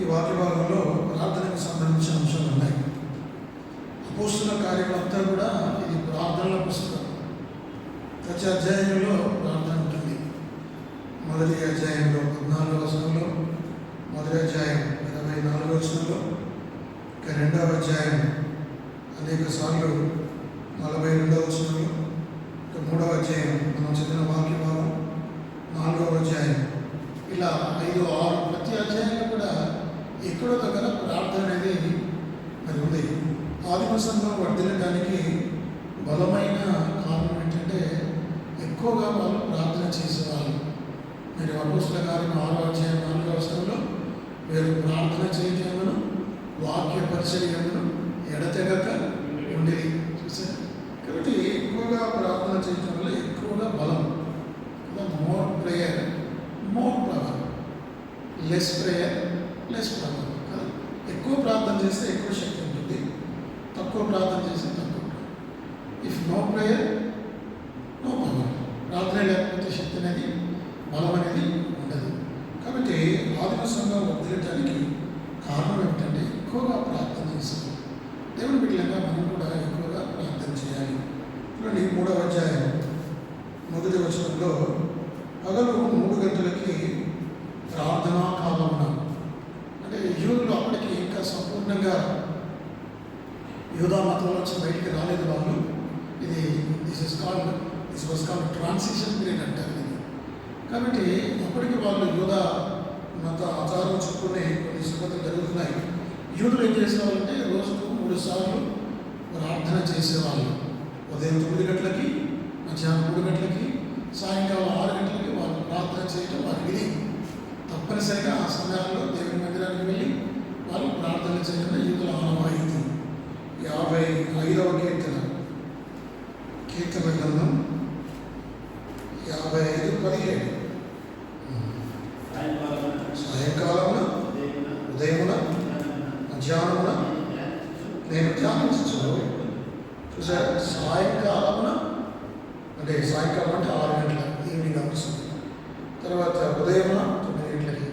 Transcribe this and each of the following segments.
ఈ వాక్య భాగంలో ప్రార్థనకు సంబంధించిన అంశాలు ఉన్నాయి. అపోస్తున్న కార్యం అంతా కూడా ఇది ప్రార్థనల పుస్తకం. ప్రతి అధ్యాయంలో ప్రార్థన ఉంటుంది. మొదటి అధ్యాయంలో పద్నాలుగో వచనంలో మొదటి అధ్యాయం ఇరవై నాలుగో వచనంలో ఇక రెండవ అధ్యాయం అనేక సార్లు నలభై రెండవ వచనంలో ఇక మూడవ అధ్యాయం మనం చదివిన వాక్య భాగం నాలుగవ అధ్యాయం. ఇలా ఐదు ఆరు ప్రతి అధ్యాయంలో కూడా ఎక్కడో దగ్గర ప్రార్థన అనేది మరి ఉంది. ఆదిమ సంఘం వర్ధిల్లడానికి బలమైన కారణం ఏంటంటే ఎక్కువగా వాళ్ళు ప్రార్థన చేసేవాళ్ళు. మీరు అపోస్ల కార్యం ఆరో అధ్యాయం నాలుగో అవసరంలో వీరు ప్రార్థన చేయటమును వాక్య పరిచర్యమును ఎడతెగక ఉండేది. చూసారు కాబట్టి ఎక్కువగా ప్రార్థన చేయటం వల్ల ఎక్కువగా బలం more prayer more power less prayer less కనుక ఎక్కువ ప్రార్థన చేస్తే ఎక్కువ శక్తి ఉంటుంది. తక్కువ ప్రార్థన చేస్తే తక్కువ if no prayer no power ప్రార్థన లేకపోతే శక్తి అనేది బలం అనేది ఉండదు. కాబట్టి ఆత్మ సంఘం వర్ధిల్లటానికి కారణం ఏమిటంటే ఎక్కువగా ప్రార్థన చేస్తాం దేవుని బిడ్డలంగా మనం కూడా ఎక్కువగా ప్రార్థన చేయాలి చూడండి మూడవ అధ్యాయం మొదటి వచనంలో పగలు మూడు గంటలకి ప్రార్థనా కాలమున అంటే యూదులు అప్పటికి ఇంకా సంపూర్ణంగా యూదా మతం నుంచి బయటికి రాలేదు వాళ్ళు ఇది this is called this was called transition period అంటారు ఇది కాబట్టి అప్పటికి వాళ్ళు యూదా మత ఆచారం చెప్పుకునే కొన్ని సంగతులు జరుగుతున్నాయి యూదులు ఏం చేసేవాళ్ళంటే రోజుకు మూడు సార్లు ప్రార్థన చేసేవాళ్ళు ఉదయం తొమ్మిది గంటలకి మధ్యాహ్నం మూడు గంటలకి సాయంకాలం ఆరు గంటలకి వాళ్ళు ప్రార్థన చేయడం వారి విధి తప్పనిసరిగా ఆ సమయాల్లో దేవుని మందిరానికి వెళ్ళి వాళ్ళు ప్రార్థన చేయడం యూదుల ఆనవాయితీ యాభై ఐదవ కీర్తన కీర్తన గ్రంథం యాభై ఐదు పదిహేడు సాయంకాలమున ఉదయమున మధ్యాహ్నమున నేను ధ్యానించు చూసారు సాయంకాలమున అంటే సాయంకాలం అంటే ఆరు గంటల ఈవినింగ్ అవర్స్ తర్వాత ఉదయమున తొమ్మిది గంటలకి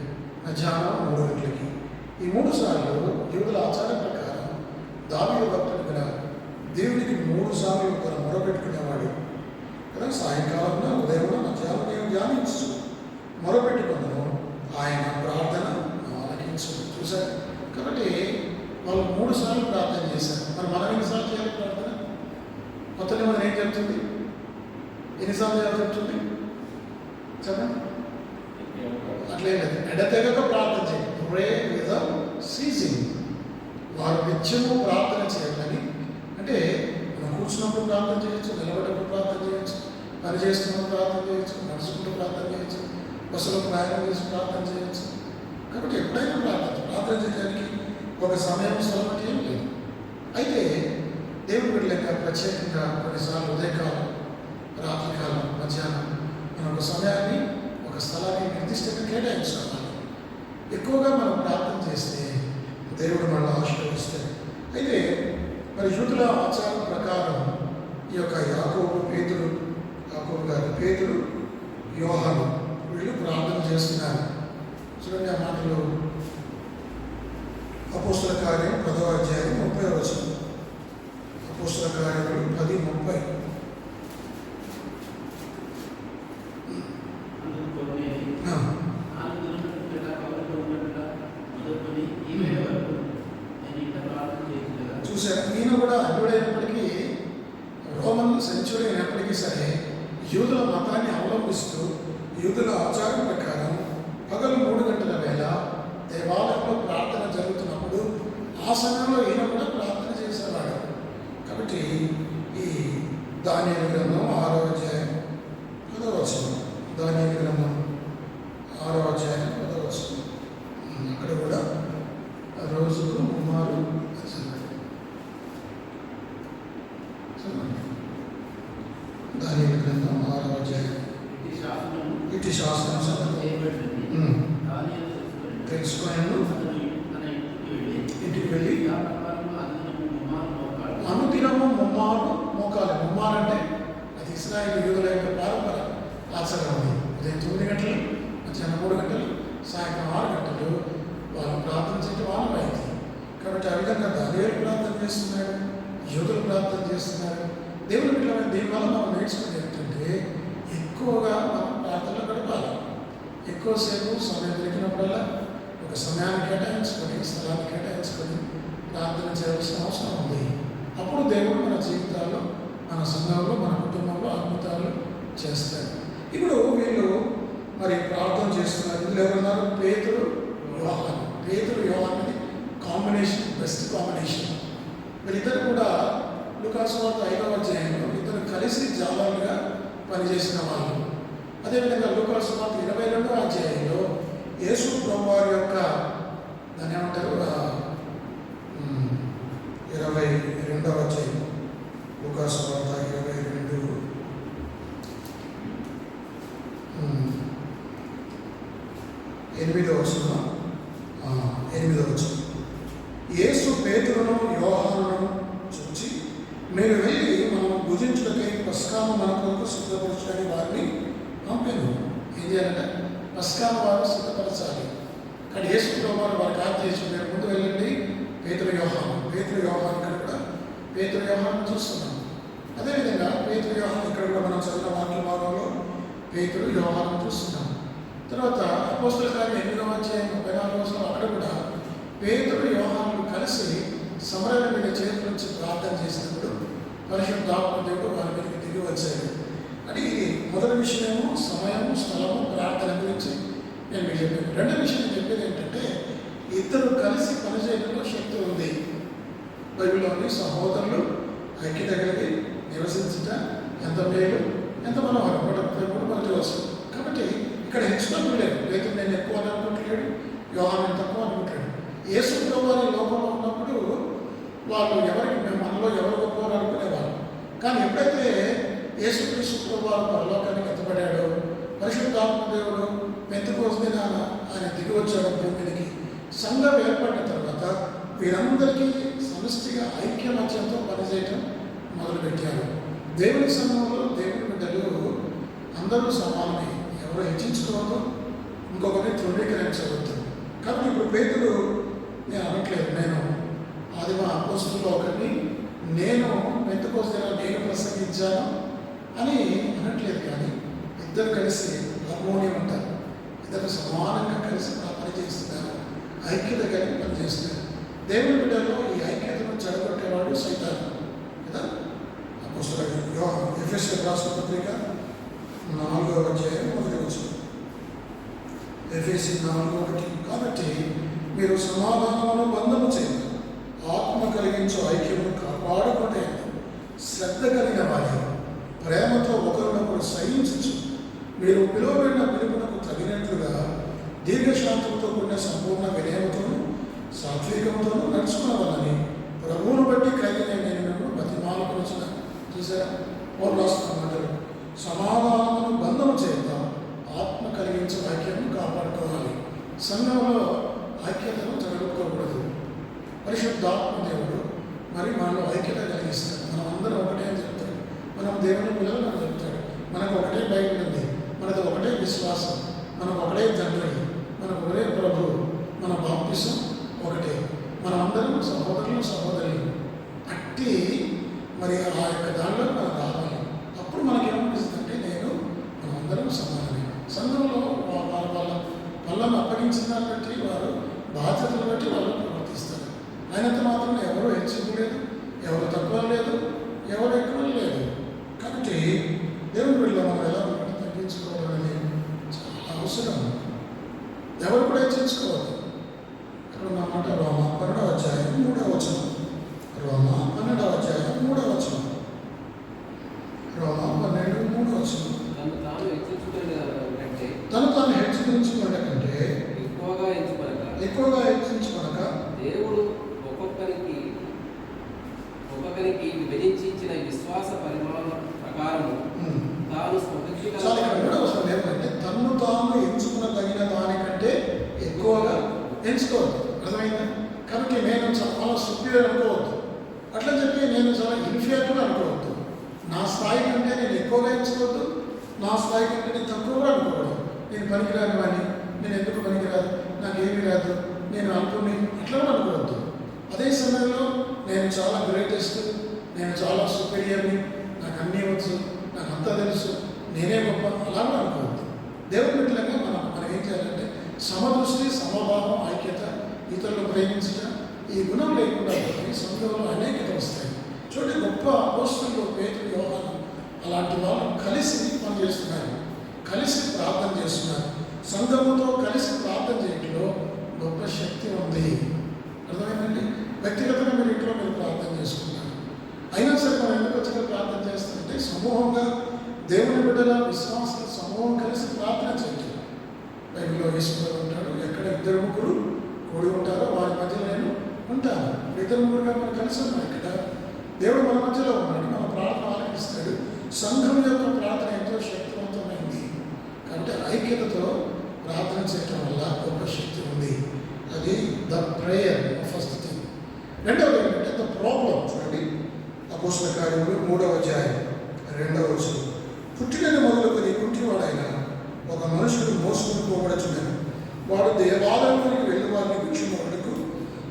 మధ్యాహ్నం మూడు గంటలకి ఈ మూడు సార్లు యువతుల ఆచారం ప్రకారం దావీదు భక్తుడు కూడా దేవునికి మూడు సార్లు తన మొరపెట్టుకునేవాడు కదా సాయంకాలం ఉదయం మధ్యాహ్నం నేను ధ్యానించు మొరపెట్టుకున్నాను ఆయన ప్రార్థన ఆలకించు చూశారు కాబట్టి వాళ్ళు మూడు సార్లు ప్రార్థన చేశారు మరి మనం ఎన్నిసార్లు చేయాలి ప్రార్థన కొత్త నిబంధన ఏం చెప్తుంది ఎన్నిసార్లు చెప్తుంది చెప్పండి. అట్లే లేదు. ఎడతెగక ప్రార్థన చేయండి ప్రే వితౌట్ సీజింగ్ వారు నిత్యము ప్రార్థన చేయాలని అంటే మనం కూర్చున్నప్పుడు ప్రార్థన చేయొచ్చు నిలబడేప్పుడు ప్రార్థన చేయొచ్చు పని చేస్తున్నప్పుడు ప్రార్థన చేయొచ్చు నడుచుకుంటూ ప్రార్థన చేయొచ్చు బస్సులో ప్రయాణం చేసి ప్రార్థన చేయొచ్చు. కాబట్టి ఎప్పుడైనా ప్రార్థన ప్రార్థన చేయడానికి ఒక సమయం స్థలం ఏం లేదు. అయితే దేవుడి బిడ్డలేక ప్రత్యేకంగా కొన్నిసార్లు ఉదయకాలం రాత్రికాలం మధ్యాహ్నం మనం ఒక సమయాన్ని ఒక స్థలాన్ని నిర్దిష్టంగా కేటాయించుకోవాలి. ఎక్కువగా మనం ప్రార్థన చేస్తే దేవుడు మనల్ని ఆశీర్వదిస్తాడు. అయితే మరి యూతుల ఆచారం ప్రకారం ఈ యొక్క యాకోబు పేతుడు యాకోబు గారి పేతుడు యోహాను వీళ్ళు ప్రార్థన చేస్తున్నారు. చూడండి ఆ మాటలు. అపోస్తుల కార్యం పదవ అధ్యాయం ముప్పై వచనం అపోస్తుల కార్యములు పది ముప్పై ఆ, చూశారు ఈయన కూడా అన్యుడైనప్పటికీ రోమన్ సెంచురీ అయినప్పటికీ సరే యూదుల మతాన్ని అవలంబిస్తూ యూదుల ఆచారం ప్రకారం పగలు మూడు గంటల వేళ దేవాలయంలో ప్రార్థన జరుగుతున్నప్పుడు ఆ సమయంలో ఈయన కూడా ప్రార్థన చేసేవాడు కాబట్టి ఈ దానియల గ్రంథం ఆరో అధ్యాయం పదవ వచనం దానియల గ్రంథం ఆరో అధ్యాయం పదవ వచనం ఉమ్, అక్కడ కూడా రోజుకు ముమ్మారు చదవండి. చదవండి. దానియల గ్రంథం ఆరో అధ్యాయం ఇటు శాస్త్రం తెలుసుకున్నాను ఇంటికి వెళ్ళి అనుదినము ముమ్మారు మోకాలి. ముమ్మారు అంటే అది ఇస్రాయేల్ యూదుల యొక్క పారంపర. ఆచరణ ఉంది. ఉదయం తొమ్మిది గంటలు మధ్యాహ్నం మూడు గంటలు సాయంత్రం ఆరు గంటలు వాళ్ళు ప్రార్థన కాబట్టి ఆ విధంగా దానివేలు ప్రార్థన చేస్తున్నాడు యోగులు ప్రార్థన చేస్తున్నారు. దేవుని పిల్లల దీనివల్ల మనం నేర్చుకునేది ఏంటంటే గడపాలి ఎక్కువసేపు సమయం దొరికినప్పుడల్లా ఒక సమయాన్ని కేటాయించుకొని స్థలాన్ని కేటాయించుకొని ప్రార్థన చేయవలసిన అవసరం ఉంది. అప్పుడు దేవుడు మన జీవితాల్లో మన సంఘంలో మన కుటుంబంలో అద్భుతాలు చేస్తాడు. ఇప్పుడు వీళ్ళు మరి ప్రార్థన చేస్తున్నారు. ఇందులో ఎవరున్నారు పేతులు యోహాన్. పేతులు యోహాన్ అనేది కాంబినేషన్ బెస్ట్ కాంబినేషన్ వీళ్ళిద్దరు కూడా లుకాసువార్త ఐదవ అధ్యాయంలో ఇద్దరు కలిసి జాలాలుగా పనిచేసిన వాళ్ళు. అదేవిధంగా లుకాసువార్త ఇరవై రెండవ అధ్యాయంలో యేసు ప్రభు వారి యొక్క దాన్ని ఏమంటారు? ఇరవై రెండవ అధ్యాయం. లుకాసువార్త ఇరవై రెండు ఎనిమిదవ వచ్చిన ఎనిమిదవ వచ్చిన యేసు పేతులను వ్యవహారాలను చూచి మీరు వెళ్ళి మనం భుజించుటకై పస్కాము మన కొరకు సిద్ధపరచడానికి వారిని పంపాను ఏం చేయాలంటే పస్కాల వారు సిద్ధపరచాలి. కానీ యేసు ప్రభు వారు వారికి చేసి మీరు ముందు వెళ్ళండి. పేతురు వ్యవహారం పేతురు వ్యవహారం ఇక్కడ కూడా పేతురు వ్యవహారం చూస్తున్నాం. అదేవిధంగా పేతురు వ్యవహారం ఇక్కడ కూడా మనం చదివిన వాక్య భాగంలో పేతులు వ్యవహారం చూస్తున్నాం. తర్వాత అపోస్తుల కార్యం ఎనిమిదవ అధ్యాయం ముప్పై నాలుగు వచనం అక్కడ కూడా పేతులు యోహానులు కలిసి సమరణ మీద చేతుల నుంచి ప్రార్థన చేసినప్పుడు పరిశుద్ధాత్మ దేవుడు వారి మీదకి తిరిగి వచ్చాడు. అది మొదటి విషయము సమయము స్థలము ప్రార్థన గురించి నేను మీకు చెప్పాను. రెండో విషయం నేను చెప్పేది ఏంటంటే ఇద్దరు కలిసి పనిచేయడంలో శక్తి ఉంది. బైబిల్లోని సహోదరులు ఐక్యత కలిగి నివసించట ఎంత మేలు ఎంత మనోహరం. ఒకటి కూడా మనకి వస్తుంది కాబట్టి ఇక్కడ హెచ్చుకోవడం లేదు లేదు నేను ఎక్కువ అని అనుకుంటలేడు వ్యవహారం తక్కువ అనుకుంటాడు యేసు ప్రభువారి లోకంలో ఉన్నప్పుడు వాళ్ళు ఎవరికి మనలో ఎవరు గొప్పవారు అనుకునేవారు. కానీ ఎప్పుడైతే యేసుక్రీస్తు ప్రభువారు పరలోకానికి ఎత్తపడాడో పరిశుద్ధాత్మ దేవుడు పెంతుకోసి దినాన ఆయన దిగి వచ్చాడు భూమికి. సంఘం ఏర్పడిన తర్వాత వీరందరికీ సమిష్టిగా ఐక్యమత్యంతో పనిచేయటం మొదలుపెట్టారు. దేవుని సమయంలో దేవుని బిడ్డలు అందరూ సమానమే. ఎవరు హెచ్చించుకోవద్దు ఇంకొకరిని తృణీకరించవద్దు. కాబట్టి ఇప్పుడు పేదలు నేను అనట్లేదు నేను ఆదిమ అపోస్తుల్లో ఒకరిని నేను పెంతుకోసిన నేను ప్రసంగించాను. అని అనట్లేదు కానీ ఇద్దరు కలిసి హార్మోనియం అంటారు. ఇద్దరు సమానంగా కలిసి పనిచేస్తున్నారు ఐక్యత కలిగి పనిచేస్తున్నారు దేవుని బిడ్డలో ఈ ఐక్యతను చెడగొట్టేవాడు సైతాను. కదా? అపోస్తుల ఎఫ్ఎస్ రాష్ట్ర పత్రిక నాలుగవ అధ్యాయం మొదటి వచ్చింది ఎఫ్ఎస్సి నాలుగు ఒకటి కాబట్టి మీరు సమాధానమును బంధము చేయండి. ఆత్మ కలిగించు ఐక్యమును కాపాడుకుంటే శ్రద్ధ కలిగిన వారి. ప్రేమతో ఒకరినొకరు సహించచ్చు. మీరు పిలువబడిన పిలుపునకు తగినట్లుగా దీర్ఘశాంతంతో కూడిన సంపూర్ణ వినయముతోను సాత్వికంతోనూ నడుచుకున్నవాలని ప్రభువును బట్టి కలిగిన నేను మిమ్మల్ని బతిమాలకొచ్చిన చూసారా? వాళ్ళు రాస్తున్న మాటలు. సమాధానమును బంధము చేద్దాం ఆత్మ కలిగించే వాక్యాన్ని కాపాడుకోవాలి. సంఘంలో ఐక్యతను జరగకూడదు పరిశుద్ధాత్మ దేవుడు మరి మనలో ఐక్యత కలిగిస్తాడు. మనం అందరం ఒకటే మనం దేవుని పిల్లలు అని చెప్తాడు మనకు ఒకటే బైబిల్ ఉంది. మనకు ఒకటే విశ్వాసం. మనకు ఒకటే తండ్రి మనకు ఒకటే ప్రభు. మన బాప్తిసం ఒకటే. మనమందరం సహోదరులు సహోదరులు. అట్టి మరి ఆ యొక్క దానిలో మనం రావాలి. అప్పుడు మనకేమనిపిస్తుందంటే నేను మనమందరం సమానమే. సంఘంలో వాళ్ళ వాళ్ళ వాళ్ళను అప్పగించిన దాన్ని బట్టి వారు బాధ్యతలు బట్టి వాళ్ళు ప్రవర్తిస్తారు అయినంత మాత్రం ఎవరు హెచ్చింపు లేదు ఎవరు తక్కువ లేదు ఎవరు ఎక్కువ లేదు కాబట్టి దేవుని బిడ్డలో మనం ఎలా ఉంటే తగ్గించుకోవడం అనేది చాలా అవసరం ఎవరు కూడా హెచ్చించుకోవద్దు ఇక్కడ ఉన్న మాట రోమ పన్నెండవ అధ్యాయం మూడవ వచనం రోమ పన్నెండవ అధ్యాయం మూడవ వచనం రోమ పన్నెండు మూడవ వచనం తను తాను హెచ్చించుకునే కంటే తను తాను హెచ్చరించుకున్న కంటే ఎక్కువగా ఎంచుకొనక ఎక్కువగా హెచ్చరించుకొనక దేవుడు ఒక్కొక్కరికి ఒక్కొక్కరికి విభజించి ఇచ్చిన విశ్వాస పరిమాణం ప్రకారం ఉమ్, తాను సమృద్ధి చాలా ఇక్కడ కూడా అవసరం ఏమంటే తన్ను తాను ఎంచుకున్న తగిన దానికంటే ఎక్కువగా ఎంచుకోవద్దు అర్థమైందా కాబట్టి నేను చాలా సుపీరియర్ అనుకోవద్దు అట్లా చెప్పి నేను చాలా ఇన్ఫీరియర్ అనుకోవద్దు నా స్థాయి కంటే నేను ఎక్కువగా ఎంచుకోవద్దు నా స్థాయి కంటే నేను తక్కువగా అనుకోవద్దు నేను పనికిరాని వాడిని నేను ఎందుకు పనికిరాదు నాకు ఏమీ రాదు నేను అనుకుని అట్లా కూడా అనుకోవద్దు అదే పరిస్థితుల్లో నేను చేస్తూ నేను చాలా సుపీరియర్ని. నాకు అన్నీ వచ్చు. నాకు అంతా తెలుసు. నేనే గొప్ప. అలా అనుకోవద్దు. దేవుని బిడ్డలుగా మనం మనం ఏం చేయాలంటే సమదృష్టి సమభావం ఐక్యత ఇతరులు ప్రేమించడం ఈ గుణం లేకుండా పోతే సంఘంలో అనేకత వస్తాయి. చూడండి గొప్ప అపోస్తులు పేరు యోహాను అలాంటి వాళ్ళు కలిసి పనిచేస్తున్నారు కలిసి ప్రార్థన చేస్తున్నారు. సంఘముతో కలిసి ప్రార్థన చేయడంలో గొప్ప శక్తి ఉంది అర్థమైందండి వ్యక్తిగతంగా మీరు ఇంట్లో మీరు ప్రార్థన చేసుకున్నారు అయినా సరే మనం ఎందుకు వచ్చి ప్రార్థన చేస్తుంటే సమూహంగా దేవుని బిడ్డల విశ్వాస సమూహం కలిసి ప్రార్థన చేయటం బైబిల్లో ఈశ్వరుడు ఉంటాడు. ఎక్కడ ఇద్దరు ముగ్గురు కూడి ఉంటారో వారి మధ్య నేను ఉంటాను. ఇద్దరు ముగ్గురుగా మనం కలిసి ఉన్నాం ఇక్కడ. దేవుడు మన మధ్యలో ఉన్నాడు. మన ప్రార్థన ఆలకిస్తాడు. సంఘం యొక్క ప్రార్థన ఎంతో శక్తివంతమైంది. కాబట్టి ఐక్యతతో ప్రార్థన చేయటం వల్ల గొప్ప శక్తి ఉంది. అది ద ప్రేయర్ ఫస్ట్ థింగ్. రెండవది ఏంటంటే ద ప్రాబ్లం చూడండి. అపోసిన కార్యములు మూడవ అధ్యాయం. రెండవ రోజు పుట్టిన మొదలుకొని కుంటివాడైన ఒక మనుషుడు మోసుకుని పోబడుచున్నాను వాడు దేవాలయంలోకి వెళ్ళి వారిని భిక్షమొకడుకు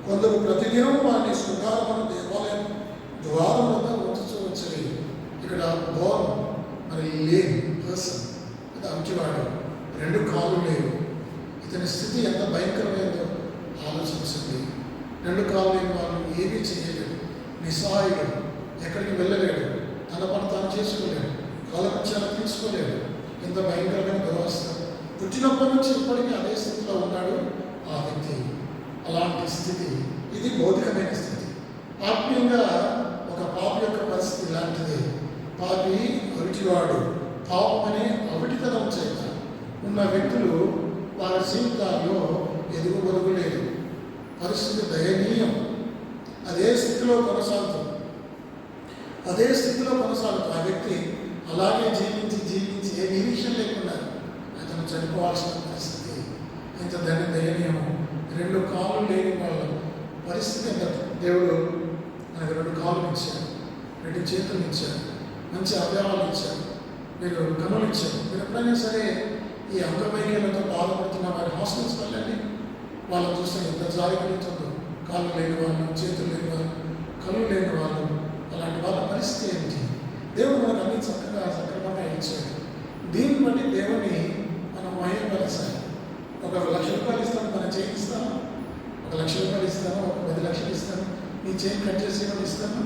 కొందరు ప్రతిదినం వారిని శృంగారమును దేవాలయం ద్వారం వద్ద ఉంచవచ్చని ఇక్కడ బోర్ మరి లేని పర్సన్ అది అంటివాడు రెండు కాళ్ళు లేవు. ఇతని స్థితి ఎంత భయంకరమైందో ఆలోచించింది రెండు కాళ్ళు లేని వాళ్ళు ఏమీ చేయలేడు. నిస్సహాయుడు. ఎక్కడికి వెళ్ళలేడు. తన పని తాను చేసుకోలేడు కాలపక్షాలు తీసుకోలేడు ఇంత భయంకరమైన దురవస్థ. పుట్టినప్పటి నుంచి ఇప్పటికీ అదే స్థితిలో ఉన్నాడు ఆ వ్యక్తి. అలాంటి స్థితి. ఇది భౌతికమైన స్థితి. ఆత్మీయంగా ఒక పాపి యొక్క పరిస్థితి ఇలాంటిది. పాపి అవిటివాడు. పాపం అనే అవిటితనం చేత ఉన్న వ్యక్తులు వారి జీవితాల్లో ఎదుగు బొదుగు లేదు పరిస్థితి దయనీయం. అదే స్థితిలో కొనసాగుతుంది. అదే స్థితిలో కొనసాగుతూ ఆ వ్యక్తి అలాగే జీవించి జీవించి ఏ నిరీక్షణ లేకుండా అతను చనిపోవాల్సిన పరిస్థితి ఇంత దాన్ని దయనీయము రెండు కాళ్ళు లేని వాళ్ళ పరిస్థితి ఎంత? దేవుడు మనకు రెండు కాళ్ళు ఇచ్చాడు రెండు చేతులు ఇచ్చాడు మంచి అవయవాలు ఇచ్చారు మీరు కనులు ఇచ్చారు. మీరు ఎప్పుడైనా సరే ఈ అంగవైకల్యంతో బాధపడుతున్న వారి హాస్టల్స్ వెళ్ళండి వాళ్ళని చూస్తే ఎంత జాలి కలుగుతుందో. కాళ్ళు లేని వాళ్ళు చేతులు లేని వాళ్ళు కళ్ళు లేని వాళ్ళు అలాంటి వాళ్ళ పరిస్థితి ఏంటి దేవుడు మనకు అన్ని చక్కగా సక్రమంగా ఇచ్చాడు. దీన్ని బట్టి దేవుని మనం మహిమపరచాలి. ఒక లక్ష రూపాయలు ఇస్తాను మన చేయిస్తాను ఒక లక్ష రూపాయలు ఇస్తాను ఒక పది లక్షలు ఇస్తాను నీ చేయి కట్ చేసి ఇస్తాను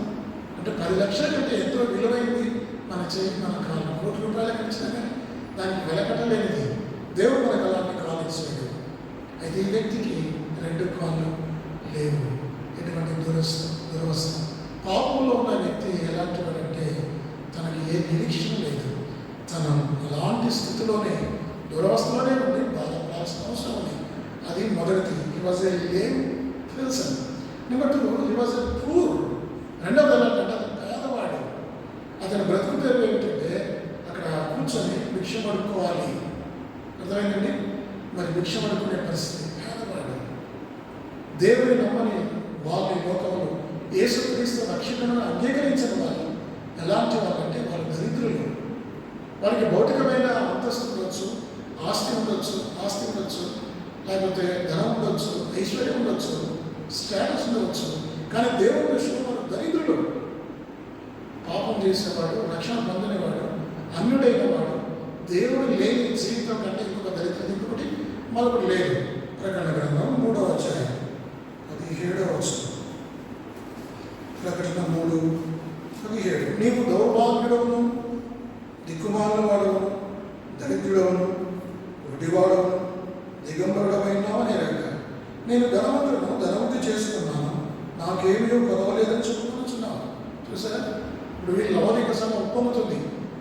అంటే పది లక్షల కంటే ఎంతో విలువైంది మన చేయి మన కాళ్ళు కోటి రూపాయలు కట్టినా కానీ దానికి వెలకట్టలేనిది దేవుడు మనకు అలాంటి కాలు ఇచ్చాడు. అయితే ఈ వ్యక్తికి రెండు కాళ్ళు లేవు. ఎటువంటి దురస్థ దురవస్థ పాపంలో ఉన్న వ్యక్తి ఎలాంటి వాడంటే తనకి ఏ నిరీక్షణ లేదు. తను అలాంటి స్థితిలోనే దురవస్థలోనే ఉండి బాధపడాల్సిన అవసరం ఉంది. అది మొదటిది. He was a lame person number two he was a poor రెండవది అతను పేదవాడు. అతని బ్రతుకు ఏమిటంటే అక్కడ కూర్చొని భిక్ష పడుకోవాలి. అర్థమైందండి? మరి భిక్ష పడుకునే పరిస్థితి పేదవాడు దేవుని నమ్మని వాళ్ళ లోకంలో ఏసు రక్షకులను అంగీకరించిన వాళ్ళు ఎలాంటి వాళ్ళంటే వాళ్ళు దరిద్రులు. వారికి భౌతికమైన అంతస్తు ఉండొచ్చు ఆస్తి ఉండొచ్చు ఆస్తి ఉండొచ్చు లేకపోతే ధనం ఉండొచ్చు ఐశ్వర్యం ఉండొచ్చు స్టేటస్ ఉండవచ్చు కానీ దేవుని దృష్టిలో వారు దరిద్రుడు పాపం చేసేవాడు రక్షణ పొందినవాడు అన్యుడైన వాడు దేవుడు లేని జీవితం కంటే ఇంకొక దరిద్రం ఇంకొకటి మరొకటి లేదు. ప్రకటన గ్రంథం మూడవ అధ్యాయం పదిహేడవ వచ్చింది ప్రకటన మూడు. పదిహేడు నీవు దౌర్భాగ్యుడవును దిక్కుమాలిన వాడవును దరిద్రుడవును ఒడివాడవును అని రేఖ నేను ధనవంతులను ధనవంతి చేసుకున్నాను. నాకేమీ కొదవలేదని చెప్పుకొచ్చున్నాను చూసారా? ఇప్పుడు వీళ్ళు లౌకిక సమ ఒప్పముతుంది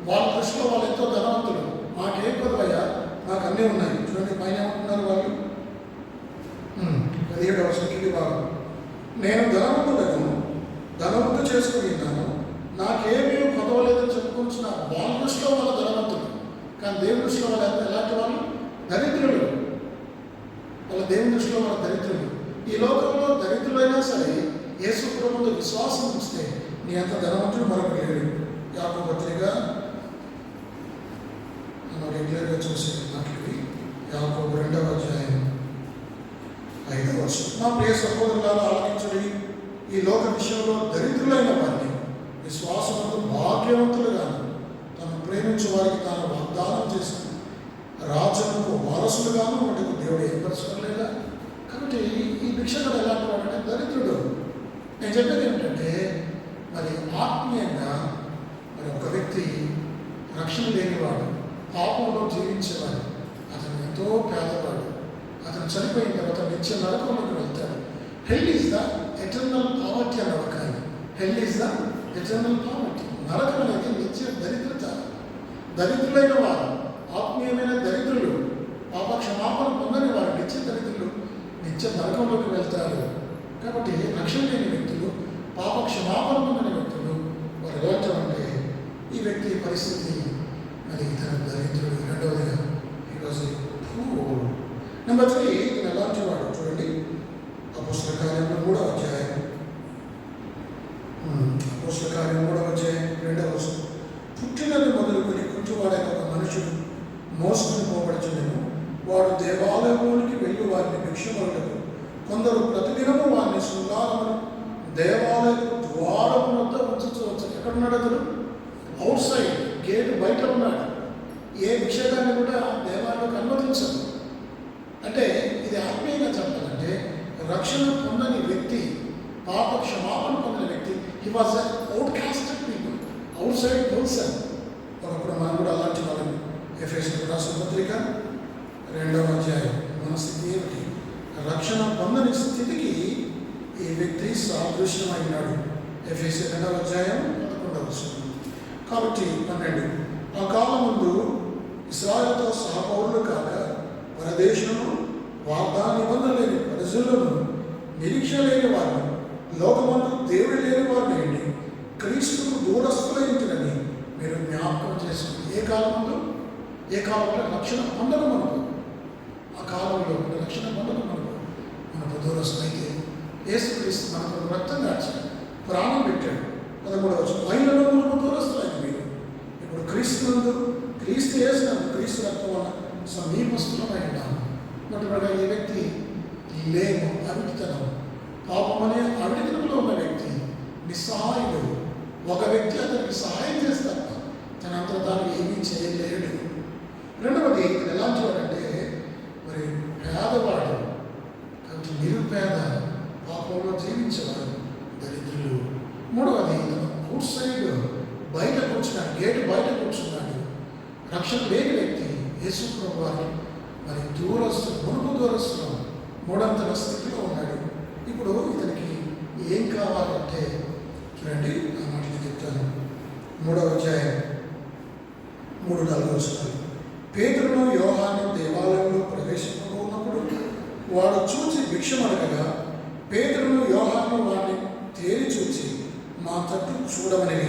వాళ్ళ దృష్టిలో వాళ్ళు ఎంతో ధనవంతులు. మాకేం కొదవయ్యా? నాకు అన్నీ ఉన్నాయి. చూడండి పైన ఏమంటున్నారు వాళ్ళు? పదిహేడవ సంఖ్యకి భాగం. నేను ధనవంతులను ధనవంతు చేసుకుని ఉన్నాను. నాకేమీ కొదవలేదని చెప్పుకుంటున్న వాళ్ళ దృష్టిలో వాళ్ళ ధనవంతులు కానీ దేవుని దృష్టిలో వాళ్ళు ఎలాంటి వాళ్ళు దరిద్రులు. వాళ్ళ దేవుని దృష్టిలో వాళ్ళ దరిద్రులు. ఈ లోకంలో దరిద్రులైనా సరే యేసు ప్రభుత్వ విశ్వాసం ఉంచితే నీ అంత ధనవంతుడు మరొక లేడు. యాకో పత్రిక మనం రెగ్యులర్గా చూసే మాటలు యాకో రెండవ అధ్యాయం ఐదవ వర్షం నా ప్రియ సహోదరులారా ఆలకించుడి. ఈ లోక విషయంలో దరిద్రులైన వారిని విశ్వాసములకు భాగ్యవంతులుగాను తను ప్రేమించే వారికి తాను వాగ్దానం చేసింది. రాజులకు వారసులుగాను వాటికి దేవుడు ఏర్పరచుకోలేదా కాబట్టి ఈ భిక్షకుడు ఎలాంటి వాడంటే దరిద్రుడు. నేను చెప్పేది ఏంటంటే మరి ఆత్మీయంగా మరి ఒక వ్యక్తి రక్షణ లేనివాడు పాపంలో జీవించేవాడు అతను ఎంతో పేదవాడు అతను చనిపోయిన తర్వాత నిత్య నరకంలోకి వెళ్తాడు. Hell is the eternal poverty అని ఒక hell is the eternal poverty నరకం అనేది నిత్య దరిద్రత దరిద్రులైన వారు ఆత్మీయమైన దరిద్రులు పాప క్షమాపణ పొందని వారు నిత్య దరిద్రులు నిత్య నరకంలోకి వెళ్తారు. కాబట్టి రక్షణ లేని వ్యక్తులు పాప క్షమాపణ పొందని వ్యక్తులు వారు ఎలాంటి అంటే ఈ వ్యక్తి పరిస్థితి మరి ఇతర దరిద్రుడు రెండవదిగా ఈరోజు నెంబర్ త్రీ ఇతను ఎలాంటి వాడు చూడండి. అపుస్తక కార్యంలో మూడవ అధ్యాయం. ఉమ్, కార్యం మూడవ అధ్యాయం రెండవ పుట్టినది మొదలుకొని కుంటివాడైన ఒక మనుషుడు మోసుకుని పోబడుచుండెను. వాడు దేవాలయంలోనికి వెళ్ళి వారిని భిక్షమరులకు కొందరు ప్రతిదినము వారిని శృంగారమును దేవాలయ ద్వారము వద్ద ఉంచవచ్చు ఎక్కడున్నాడు అతను అవుట్ సైడ్ గేట్ బయట ఉన్నాడు. ఏ విషయాన్ని కూడా దేవాలయంలోకి అనుమతించదు. అంటే ఇది ఆత్మీయంగా చెప్పాలంటే రక్షణ పొందని వ్యక్తి పాప క్షమాపణ పొందిన వ్యక్తి he was outcasted people outside person ఒకప్పుడు మనం కూడా అలాంటి వాళ్ళని ఎఫ్ఎస్ఎల్ రాసిన పత్రిక రెండవ అధ్యాయం. మన స్థితి ఏమిటి? రక్షణ పొందని స్థితికి ఈ వ్యక్తి సాదృశ్యమైనాడు. ఎఫ్ఎస్ రెండవ అధ్యాయం పదకొండవ కాబట్టి పన్నెండు. ఆ కాలం ముందు ఇస్రాయల్తో సహపౌరులు కాక పరదేశంలో వాగ్దాన నిబంధన లేని ప్రజలను నిరీక్ష లేని వారిని లోకమందు దేవుడు లేని వారిని ఏంటి? క్రీస్తుకు దూరస్తులైంటునని మీరు జ్ఞాపకం చేస్తుంది ఏ కాలంలో ఏ కాలంలో? రక్షణ పొందడం మనకు. ఆ కాలంలో రక్షణ పొందడం మనకు. మనకు దూరస్తులైతే యేసుక్రీస్తు మనకు రక్తం దాచాడు ప్రాణం పెట్టాడు. పదమూడవ వచనం. అయినను మనకు దూరస్థులైంది మీరు. ఇప్పుడు క్రీస్తునందు క్రీస్తు వేసినందు క్రీస్తు రక్తం వల్ల సమీపస్థులమై ఉన్నాము మొట్టమొదటిగా ఈ వ్యక్తి లేము అవిటితనం. పాపం అనే అవిటితనంలో ఉన్న వ్యక్తి నిస్సహాయుడు. ఒక వ్యక్తి అతనికి సహాయం చేస్తాడు. అంత తాను ఏమీ చేయలేడు. రెండవది ఇతను ఎలా వాడంటే మరి పేదవాడు కాబట్టి నిరుపేద పాపంలో జీవించేవాడు దరిద్రులు మూడవది ఇతను అవుట్ సైడ్ బయట కూర్చున్నాడు గేటు బయట కూర్చున్నాడు. రక్షణ లేని వ్యక్తి యేసుప్రభు వారు మరి దూరస్తు మునుపు దూరస్తులు మూడంతల స్థితిలో ఉన్నాడు. ఇప్పుడు ఇతనికి ఏం కావాలంటే చూడండి ఆ మాటలు చెప్తాను. మూడవ అధ్యాయం మూడు నాలుగు వచనాలు. పేదలను యోహాను దేవాలయంలో ప్రవేశింపబోన్నప్పుడు వాడు చూచి భిక్షం అడగగా పేదరును యోహాను వాడిని తేరి చూచి మా తట్టు చూడమని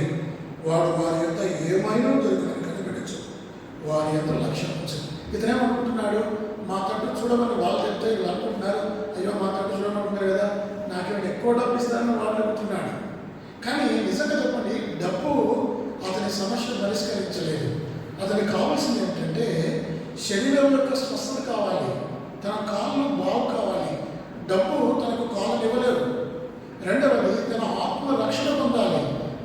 వాడు వారి యొక్క ఏమైనా దొరికినని కనిపెట్టచ్చు. వారి యొక్క లక్ష్యం వచ్చింది ఇతనేమనుకుంటున్నాడు మా తట్టు చూడమని వాళ్ళు చెప్తే వీళ్ళు అనుకుంటున్నారు. అయ్యో మా తట్టు చూడమనుకున్నారు కదా నాకేమైనా ఎక్కువ డబ్బు ఇస్తారని వాళ్ళు అనుకుంటున్నాడు. కానీ నిజంగా చెప్పండి డబ్బు అతని సమస్య పరిష్కరించలేదు. అతనికి కావాల్సింది ఏంటంటే శరీరం యొక్క స్వస్థత కావాలి. తన కాళ్ళు బాగు కావాలి. డబ్బు తనకు కాళ్ళు ఇవ్వలేదు. రెండవది తన ఆత్మ రక్షణ పొందాలి.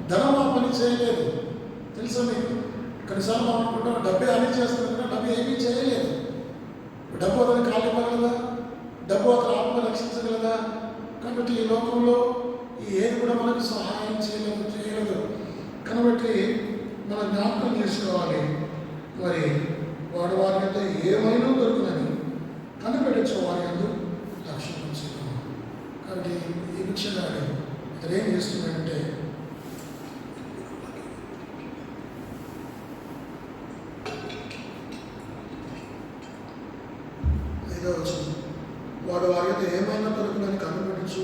ధనం ఆ పని చేయలేదు. తెలుసా మీకు? కొన్నిసార్లు మనం అనుకుంటాం డబ్బే అని చేస్తుంది. అవి ఏమీ చేయలేదు. డబ్బు అతను కాళ్ళు డబ్బు అతను ఆత్మ రక్షించగలదా? కాబట్టి ఈ లోకంలో ఏది కూడా మనకు సహాయం చేయలేదు చేయలేదు. కాబట్టి మనం జ్ఞాపకం చేసుకోవాలి. మరి వాడు వారికంటే ఏమైనా దొరుకునని కనిపెట్టచ్చు వారి అందు లక్ష్యం ఉంచుతాం కాబట్టి ఈ భిక్షగాడు ఇతను ఏం చేస్తున్నాడంటే ఐదో వచ్చింది వాడు వారి యొక్క ఏమైనా దొరుకునని కనిపెట్టచ్చు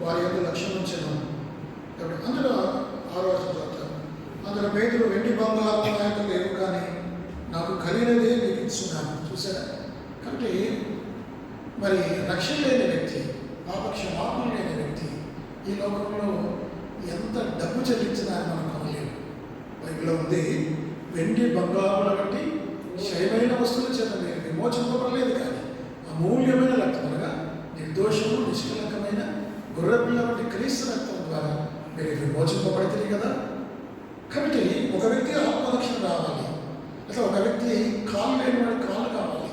వారి యొక్క లక్ష్యం ఉంచడం కాబట్టి అందులో ఆలోచన చదువుతాను అందులో పేదలు వెండి బంగారం నాయకులు లేవు కానీ నాకు కలిగినదే నీకు ఇస్తున్నాను. చూసారా కాబట్టి మరి లక్ష్యం లేని వ్యక్తి పాపక్షమాపణ లేని వ్యక్తి ఈ లోకంలో ఎంత డబ్బు చెల్లించినా మనం కొనలేము బైబిల్లో ఉంది వెండి బంగారం బట్టి శైవైన వస్తువుల చేత మీరు విమోచింపబడలేదు కానీ అమూల్యమైన రక్తం అనగా నిర్దోషము నిష్కలంకమైన గొర్రె పిల్ల వంటి క్రీస్తు రక్తం ద్వారా మీరు విమోచింపబడితే కదా? కాబట్టి ఒక వ్యక్తి ఆత్మరక్షణ రావాలి అట్లా ఒక వ్యక్తి కాలు లేని వాడి కాలు కావాలి.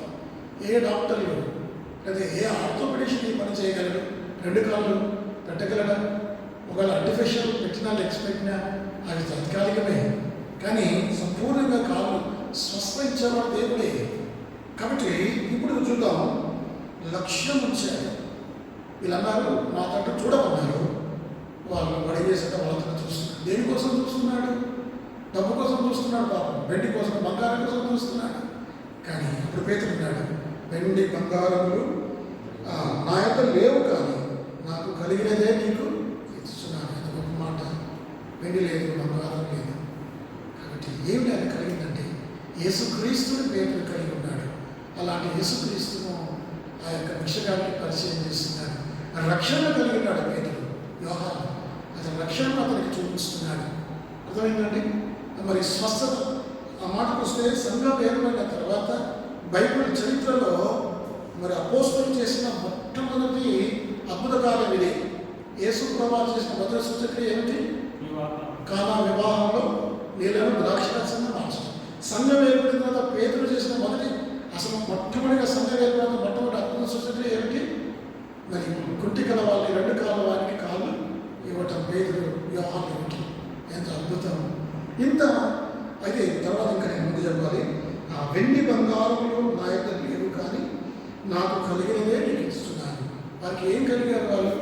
ఏ డాక్టర్లు లేదా ఏ ఆర్థోపెడిషన్ పని చేయగలడు? రెండు కాళ్ళు పెట్టగలడా? ఒకవేళ ఆర్టిఫిషియల్ పెట్టినా లెగ్స్ పెట్టినా అది తాత్కాలికమే. కానీ సంపూర్ణంగా కాళ్ళు స్వస్థ ఇచ్చేవాడు దేవుడే. కాబట్టి ఇప్పుడు చూద్దాం. లక్ష్యం ఉంచారు వీళ్ళన్నారు నా తండ్రి చూడమన్నారు. వాళ్ళు అడిగి చేసేట వాళ్ళతో చూస్తున్నాడు. దేనికోసం చూస్తున్నాడు? డబ్బు కోసం చూస్తున్నాడు పాపం. వెండి కోసం బంగారం కోసం చూస్తున్నాడు. కానీ ఇప్పుడు పేతున్నాడు వెండి బంగారములు నా యొక్క లేవు కానీ నాకు కలిగినదే నీకు ఇస్తున్నాను అది గొప్ప మాట. వెండి లేదు బంగారం లేదు. కాబట్టి ఏమిటి ఆయన కలిగిందంటే యేసుక్రీస్తుని పేతులు కలిగి ఉన్నాడు. అలాంటి యేసుక్రీస్తును ఆ యొక్క భిక్షగాడికి పరిచయం చేస్తున్నాడు. రక్షణ కలిగినాడు పేరు వ్యవహారం అతని రక్షణను అతనికి చూపిస్తున్నాడు. అర్థమైందండి? మరి స్వస్థత ఆ మాటకు వస్తే సంఘం ఏర్పడిన తర్వాత బైబిల్ చరిత్రలో మరి అపోస్తులు చేసిన మొట్టమొదటి అద్భుత కార్యం ఇది యేసు ప్రభావం చేసిన మొదటి సూచక ఏమిటి? కానా వివాహంలో నీళ్ళను ద్రాక్షరసంగా మార్చడం. సంఘం ఏర్పడిన తర్వాత పేదలు చేసిన మొదటి అసలు మొట్టమొదటిగా సంఘం ఏర్పడిన మొట్టమొదటి అద్భుత సూచన ఏమిటి? మరి కుట్టి కల వాళ్ళని రెండు కాళ్ళ వారికి కాళ్ళు ఇవ్వటం పేదలు వ్యవహారం ఇవ్వటం ఎంత అద్భుతం. ఇంత అయితే తర్వాత ఇంకా నేను ముందు చెప్పాలి. ఆ వెండి బంగారములు నా యొక్క లేవు కానీ నాకు కలిగినదే నేను ఇస్తున్నాను. వారికి ఏం కలిగారు వాళ్ళు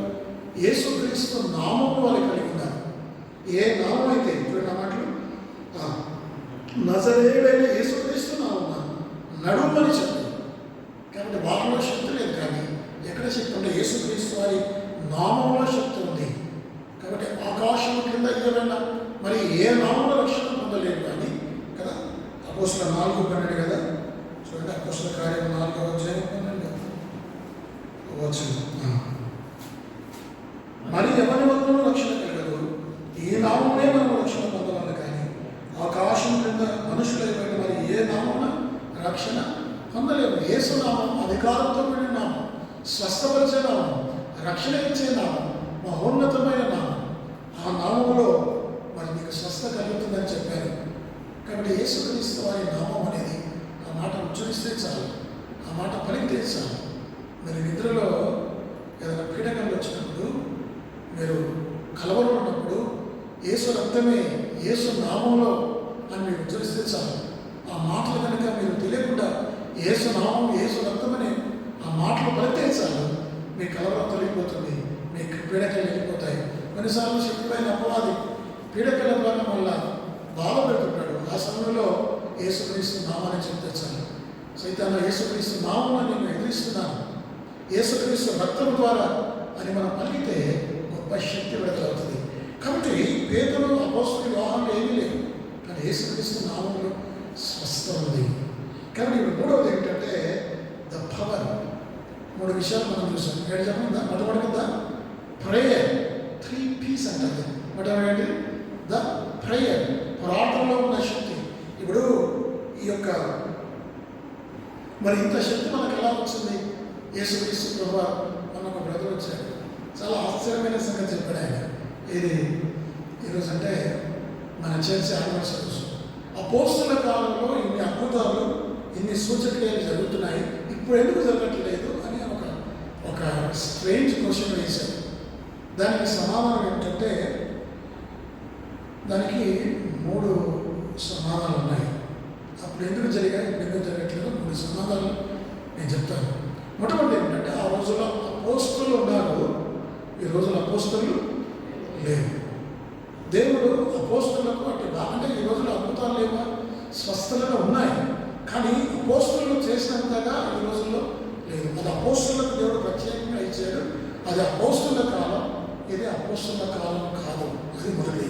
యేసుక్రీస్తు నామము వాళ్ళు కలిగి ఉన్నారు ఏ నామం అయితే ఇప్పుడు నా మాటలు. ఆ, నజరేడైన యేసుక్రీస్తు నామం నడుమని చెప్పు. కాబట్టి వాళ్ళలో శక్తి లేదు కానీ ఎక్కడ శక్తి ఉంటే యేసుక్రీస్తు వారి నామంలో శక్తి కాబట్టి ఆకాశం కింద ఏమైనా మరి ఏ నామంలో రక్షణ పొందలేదు కానీ కదా? అపోసిన నాలుగు పన్నెండు కదా? చూడండి అపోసిన కార్యం నాలుగో అధ్యాయం పన్నెండు. మరి ఎవరి వల్ల రక్షణ కలగదు. ఈ నామమే మనం రక్షణ పొందవాలి కానీ ఆకాశం కింద మనుషులైపోయిన మరి ఏ నామన రక్షణ పొందలేము. ఏసునామం నామం అధికారంతో కూడిన నామం స్వస్థపరిచే నామం రక్షణ ఇచ్చే నామం మహోన్నతమైన నామంలో మరి నీకు స్వస్థ కలుగుతుందని చెప్పారు. కాబట్టి యేసుక్రీస్తు వారి నామం అనేది ఆ మాట ఉచ్చరిస్తే చాలు ఆ మాట పలికితే చాలు. మీరు నిద్రలో ఏదైనా పీడకలు వచ్చినప్పుడు మీరు కలవలు ఉన్నప్పుడు యేసు రక్తమే యేసు నామంలో అని మీరు ఉచ్చరిస్తే చాలు. ఆ మాటలు కనుక మీరు తెలియకుండా యేసు నామం యేసు రక్తమని ఆ మాటలు పలితే చాలు మీ కలవరం తొలగిపోతుంది మీ పీడకలు వెళ్ళిపోతాయి. కొన్నిసార్లు శక్తిపైన అపవాది పీడకల ద్వారా వల్ల బాధ పెడుతుంటాడు ఆ సమయంలో యేసుక్రీస్తు నామాన్ని చెప్తే సైతాన్ని యేసుక్రీస్తు నామం నేను ఎదిరిస్తున్నాను. యేసుక్రీస్తు రక్తం ద్వారా అని మనం పలికితే గొప్ప శక్తి విడుదలవుతుంది. కాబట్టి పేదలు అపోస్తులు వివాహంలో ఏమీ లేవు. కానీ యేసుక్రీస్తు నామంలో స్వస్థ ఉంది. కాబట్టి ఇప్పుడు మూడవది ఏంటంటే ద పవర్. మూడు విషయాలు మనం చూసాం. ఏడు చెప్పండి మొదటి ద ప్రేయర్. త్రీ పీస్ అంటారు మొట్టమొదటి ద ప్రేయర్ ప్రార్థనలో ఉన్న శక్తి. ఇప్పుడు ఈ యొక్క మరి ఇంత శక్తి మనకు ఎలా వచ్చింది? యేసుక్రీస్తు ప్రభు మన ఒక బ్రదర్ వచ్చాడు. చాలా ఆశ్చర్యమైన సంగతి చెప్పాడు ఆయన. ఇది ఈరోజు అంటే మన చర్చ ఆ అపోస్తుల కాలంలో ఇన్ని అద్భుతాలు ఇన్ని సూచక్రియలు జరుగుతున్నాయి. ఇప్పుడు ఎందుకు జరగట్లేదు అని ఒక ఒక స్ట్రేంజ్ క్వశ్చన్ వేశాడు. దానికి సమాధానం ఏంటంటే దానికి మూడు సమాధానాలు ఉన్నాయి. అప్పుడు ఎందుకు జరిగాయి? ఎందుకు జరగట్లేదు? మూడు సమాధానాలు నేను చెప్తాను. మొట్టమొదటి ఏంటంటే ఆ రోజుల్లో అపోస్తులు ఉన్నారు. ఈ రోజుల్లో అపోస్తులు లేవు దేవుడు అపోస్తులకు అంటే బాగుంటే ఈ రోజుల్లో అద్భుతాలు లేవా? స్వస్థలుగా ఉన్నాయి. కానీ అపోస్తులు చేసినంతగా ఈ రోజుల్లో లేదు. అది అపోస్తులకు దేవుడు ప్రత్యేకంగా ఇచ్చాడు. అది అపోస్తుల అపోస్తుల కాలం కాదు. అది మొదటి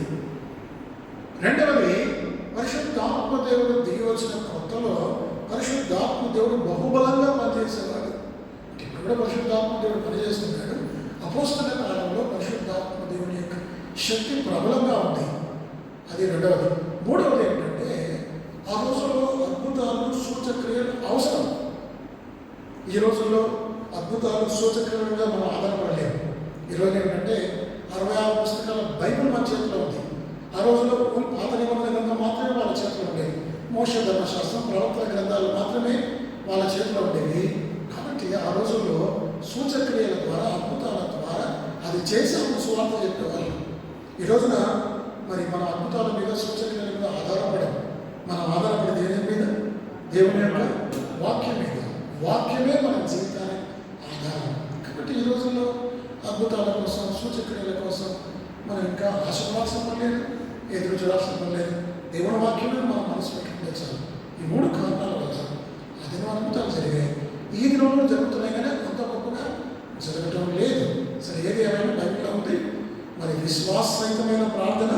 రెండవది పరిశుద్ధాత్మ దేవుడు దిగి వచ్చిన కొత్తలో పరిశుద్ధాత్మ దేవుడు బహుబలంగా పనిచేసేవాడు. ఇక్కడ కూడా పరిశుద్ధాత్మ దేవుడు పనిచేస్తున్నాడు. అపోస్తుల కాలంలో పరిశుద్ధాత్మ దేవుని యొక్క శక్తి ప్రబలంగా ఉంది. అది రెండవది. మూడవది ఏంటంటే ఆ రోజుల్లో అద్భుతాలు సూచక్రియలు అవసరం. ఈ రోజుల్లో అద్భుతాలు సూచక్రియలుగా మనం ఆధారపడలేము. ఈరోజు ఏంటంటే అరవై ఆరు పుస్తకాల బైబిల్ మన చేతిలో ఉంది. ఆ రోజుల్లో పాత నిబంధన గ్రంథం మాత్రమే వాళ్ళ చేతిలో ఉండేది. మోష ధర్మశాస్త్రం ప్రవర్తన గ్రంథాలు మాత్రమే వాళ్ళ చేతిలో ఉండేవి. కాబట్టి ఆ రోజుల్లో సూచక్రియల ద్వారా అద్భుతాల ద్వారా అది చేసి సువార్త చెప్పేవాళ్ళు. ఈ రోజున మరి మన అద్భుతాల మీద సూచక్రియల మీద ఆధారపడం మనం ఆధారపడి దేని మీద? దేవుని యొక్క వాక్యం మీద. వాక్యమే మన జీవితానికి ఆధారం. కాబట్టి ఈ రోజుల్లో అద్భుతాల కోసం సూచక్రియల కోసం మనం ఇంకా ఆశపడాల్సిన లేదు ఎదురు చూడాల్సిన లేదు దేవుని వాక్యమే మనం మనసు పెట్టుకుంటే చాలు ఈ మూడు కారణాల వల్ల ఆ దినం అద్భుతాలు జరిగాయి. ఈ దినంలో జరుగుతున్నాయి కానీ అంత గొప్పగా జరగటం లేదు. సరే ఏది ఏమైనా బైబిల్లో ఉంది? మరి విశ్వాసరహితమైన ప్రార్థన?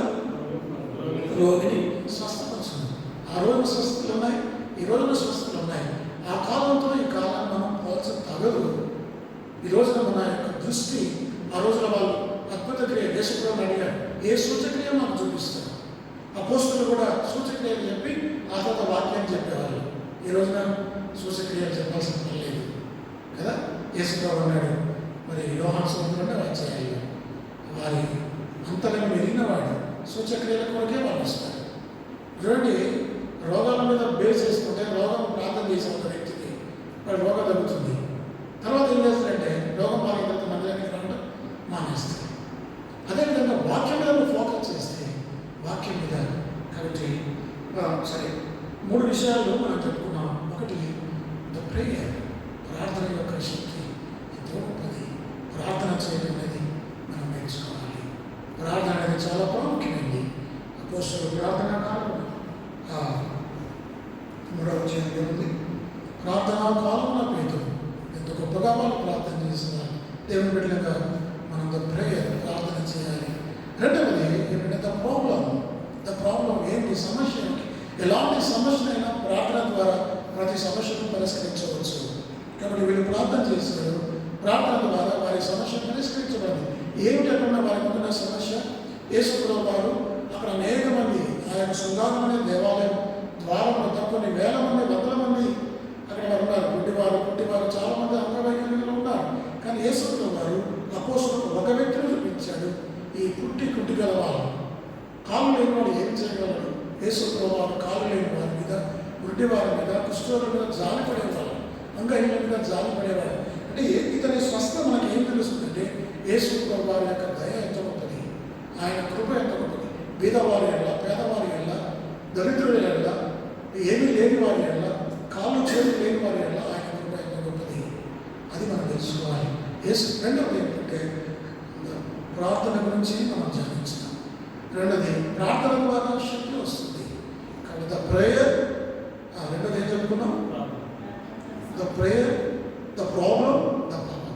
రోగిని స్వస్థపరచుంది ఆ రోజు స్వస్థతలు ఉన్నాయి ఈ రోజున స్వస్థతలు ఉన్నాయి. ఆ కాలంతో ఈ కాలాన్ని మనం పోల్చ తగదు. ఈ రోజున మన యొక్క దృష్టి ఆ రోజున వాళ్ళు అద్భుత క్రియ దేశపురం అడిగారు ఏ సూచక్రియ మనం చూపిస్తారు? ఆ పోస్టులు కూడా సూచక్రియలు చెప్పి ఆ తర్వాత వాక్యం చెప్పేవాళ్ళు. ఈ రోజున సూచక్రియలు చెప్పాల్సిన పని లేదు కదా? యేసుప్రభు అన్నాడు మరి యోహాన్ సముద్రంలో వచ్చాయి వారి అంతలను వెలిగినవాడు సూచక్రియల కొరకే వాళ్ళు వస్తారు. చూడండి రోగాల మీద బేస్ చేసుకుంటే రోగం ప్రార్థన చేసే ఒక వ్యక్తికి వాడు రోగం తగ్గుతుంది రోగం బాధితులతో తర్వాత మందిరానికి రావడం మానేస్తాయి అదేవిధంగా వాక్యం మీద ఫోకస్ చేస్తే వాక్యం మీద కాబట్టి సరే మూడు విషయాలు మనం చెప్పుకున్నాం. ఒకటి ద ప్రేయర్ ప్రార్థన యొక్క శక్తి ఎంతో గొప్పది ప్రార్థన చేయడం అనేది మనం నేర్చుకోవాలి ప్రార్థన అనేది చాలా ప్రాముఖ్యమైనది అపోస్తులు ప్రార్థన కాలం ఆ, మూడవ అధ్యాయంలో ఉంది ప్రార్థనా కాలంలో పేదలు ఎంత గొప్పగా వాళ్ళు ప్రార్థన చేస్తున్నారు దేవుని బిడ్డలుగా మనం ద ప్రేయర్ ప్రార్థన చేయాలి రెండవది ఏంటంటే ద ప్రాబ్లం ద ప్రాబ్లం ఏంటి సమస్య ఏంటి ఎలాంటి సమస్యనైనా ప్రార్థన ద్వారా ప్రతి సమస్యను పరిష్కరించవచ్చు కాబట్టి వీళ్ళు ప్రార్థన చేశారు ప్రార్థన ద్వారా వారి సమస్య పరిష్కరించబడింది. ఏమిటి అక్కడ వారికి ఉన్న సమస్య? యేసులో వారు అక్కడ అనేక మంది ఆ యొక్క శృంగారం దేవాలయం ద్వారంలో వద్ద కొన్ని వేల మంది వందల మంది అక్కడ వారు ఉన్నారు. గుడ్డివారు పుట్టివారు చాలా మంది అంగవైకల్యంలో ఉన్నారు. కానీ యేసులో వారు అపోసులకు ఒక వ్యక్తిని చూపించాడు. ఈ పుట్టి కుట్టి గలవారు కాలు లేని వాడు ఏం చేయగలరు? యేసులో వారు కాలు లేని వారి మీద గుడ్డివారి మీద కుష్ఠరోగుల మీద జాలి పడేవారు. అంగహీనుల మీద జాలి అంటే ఇతని స్వస్థ మనకి ఏం తెలుస్తుందంటే యేసుప్రభు వారి యొక్క దయ ఎంత గొప్పది? ఆయన కృప ఎంత గొప్పది? బీదవారి ఎల్ల పేదవారి ఎల్ల దరిద్రుల ఎల్ల ఏమీ లేని వారి ఎల్ల కాళ్ళు చేతులు లేని వారి ఎల్ల ఆయన కృప ఎంత గొప్పది? అది మనం తెలుసుకోవాలి. యేసు రెండవది ఏంటంటే ప్రార్థన గురించి మనం ధ్యానించుతాం. రెండోది ప్రార్థన ద్వారా శక్తి వస్తుంది. కాబట్టి ద ప్రేయర్ రెండోది ఏం చెప్పుకున్నాం the prayer the problem the problem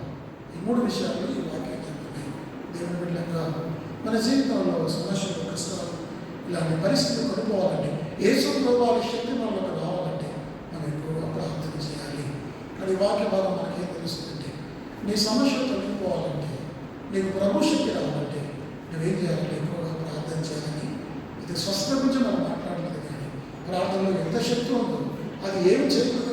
ఈ మూడు విషయాలు ఈ వాక్యం చెప్తున్నాయి దేవుని మన జీవితంలో సమస్యలు కష్టాలు ఇలాంటి పరిస్థితులు కొనుక్కోవాలంటే ఏ వారి శక్తి మనకు రావాలంటే మనం ఎక్కువగా ప్రార్థన చేయాలి. కానీ వాక్య భాగం మనకేం తెలుస్తుందంటే నీ సమస్యలు తొలగిపోవాలంటే నీకు ప్రభు శక్తి రావాలంటే నువ్వేం చేయాలంటే ఎక్కువగా ప్రార్థన చేయాలని ఇది స్వస్థ గురించి మనం మాట్లాడలేదు కానీ ప్రార్థనలో ఎంత శక్తి ఉందో అది ఏమి చెప్తుంది